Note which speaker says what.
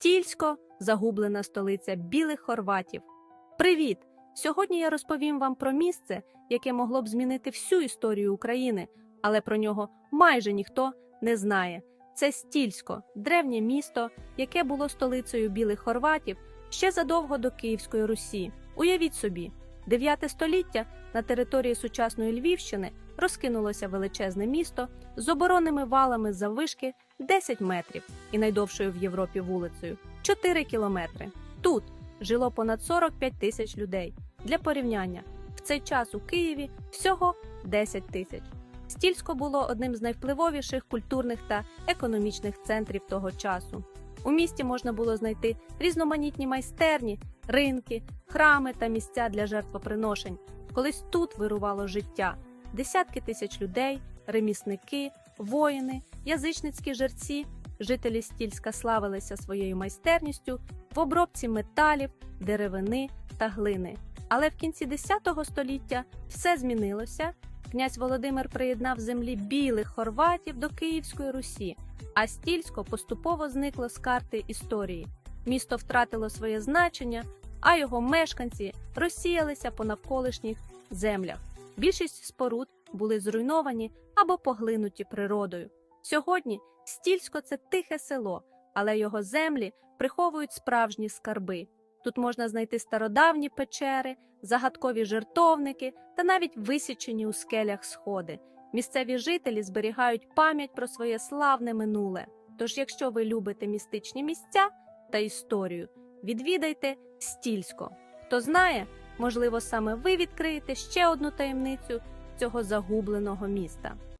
Speaker 1: Стільсько загублена столиця білих хорватів. Привіт! Сьогодні я розповім вам про місце, яке могло б змінити всю історію України, але про нього майже ніхто не знає. Це Стільсько, древнє місто, яке було столицею білих хорватів ще задовго до Київської Русі. Уявіть собі, 9 століття на території сучасної Львівщини розкинулося величезне місто з оборонними валами заввишки 10 метрів і найдовшою в Європі вулицею 4 кілометри. Тут жило понад 45 тисяч людей. Для порівняння, в цей час у Києві всього 10 тисяч. Стільсько було одним з найвпливовіших культурних та економічних центрів того часу. У місті можна було знайти різноманітні майстерні, ринки, храми та місця для жертвоприношень. Колись тут вирувало життя. Десятки тисяч людей, ремісники, воїни, язичницькі жерці. Жителі Стільська славилися своєю майстерністю в обробці металів, деревини та глини. Але в кінці X століття все змінилося. Князь Володимир приєднав землі білих хорватів до Київської Русі, а Стільсько поступово зникло з карти історії. Місто втратило своє значення, а його мешканці розсіялися по навколишніх землях. Більшість споруд були зруйновані або поглинуті природою. Сьогодні Стільсько це тихе село, але його землі приховують справжні скарби. Тут можна знайти стародавні печери, загадкові жертовники та навіть висічені у скелях сходи. Місцеві жителі зберігають пам'ять про своє славне минуле. Тож, якщо ви любите містичні місця та історію, відвідайте Стільсько. Хто знає, можливо, саме ви відкриєте ще одну таємницю цього загубленого міста.